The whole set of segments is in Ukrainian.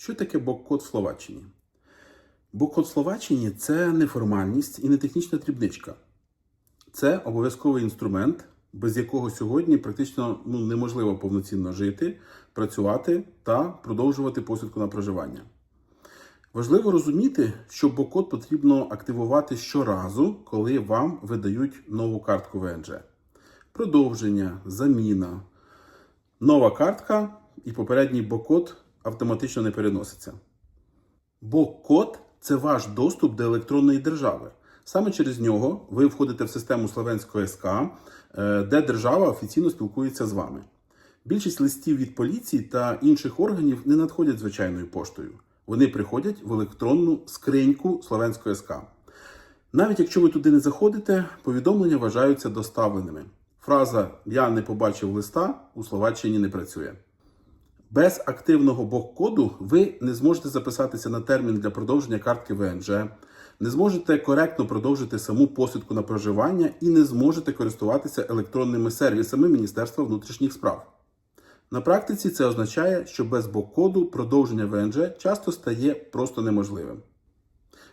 Що таке бок-код в Словаччині? Бок-код в Словаччині це не формальність і не технічна дрібничка. Це обов'язковий інструмент, без якого сьогодні практично ну, неможливо повноцінно жити, працювати та продовжувати посвідку на проживання. Важливо розуміти, що бок-код потрібно активувати щоразу, коли вам видають нову картку ВНЖ. Продовження, заміна, нова картка і попередній бок-код автоматично не переноситься. Бок-код це ваш доступ до електронної держави. Саме через нього ви входите в систему Словенського СК, е, де держава офіційно спілкується з вами. Більшість листів від поліції та інших органів не надходять звичайною поштою. Вони приходять в електронну скриньку Словенського СК. Навіть якщо ви туди не заходите, повідомлення вважаються доставленими. Фраза Я не побачив листа у Словаччині не працює. Без активного бок-коду ви не зможете записатися на термін для продовження картки ВНЖ, не зможете коректно продовжити саму посвідку на проживання і не зможете користуватися електронними сервісами Міністерства внутрішніх справ. На практиці це означає, що без бок-коду продовження ВНЖ часто стає просто неможливим.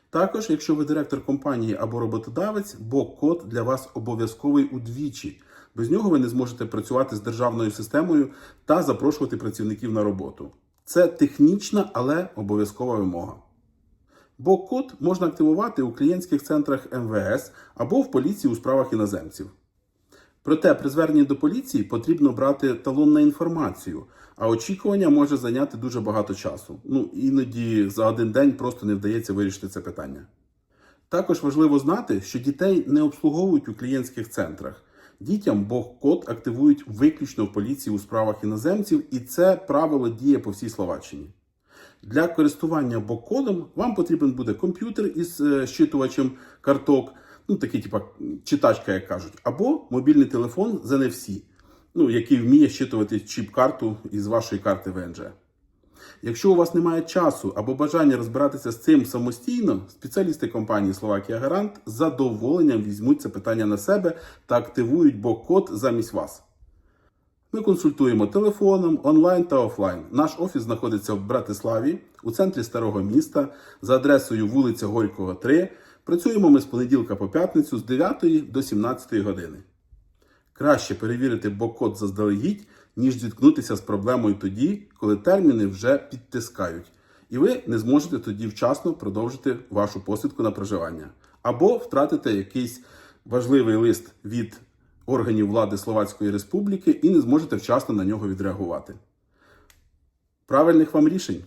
Також, якщо ви директор компанії або роботодавець, бок-код для вас обов'язковий удвічі. Без нього ви не зможете працювати з державною системою та запрошувати працівників на роботу. Це технічна, але обов'язкова вимога. Бок-код можна активувати у клієнтських центрах МВС або в поліції у справах іноземців. Проте при зверненні до поліції потрібно брати талон на інформацію, а очікування може зайняти дуже багато часу. Ну іноді за один день просто не вдається вирішити це питання. Також важливо знати, що дітей не обслуговують у клієнтських центрах. Дітям бок-код активують виключно в поліції у справах іноземців, і це правило діє по всій Словаччині. Для користування бок-кодом вам потрібен буде комп'ютер із е, щитувачем карток, ну такий, типа читачка, як кажуть, або мобільний телефон з NFC, ну, який вміє щитувати чіп-карту із вашої карти ВНЖ. Якщо у вас немає часу або бажання розбиратися з цим самостійно, спеціалісти компанії Словакія Гарант з задоволенням візьмуть це питання на себе та активують бок-код замість вас. Ми консультуємо телефоном, онлайн та офлайн. Наш офіс знаходиться в Братиславі, у центрі старого міста, за адресою вулиця Горького, 3. Працюємо ми з понеділка по п'ятницю з 9 до 17 години. Краще перевірити бок-код заздалегідь, ніж зіткнутися з проблемою тоді, коли терміни вже підтискають, і ви не зможете тоді вчасно продовжити вашу посвідку на проживання, або втратите якийсь важливий лист від органів влади Словацької Республіки і не зможете вчасно на нього відреагувати. Правильних вам рішень!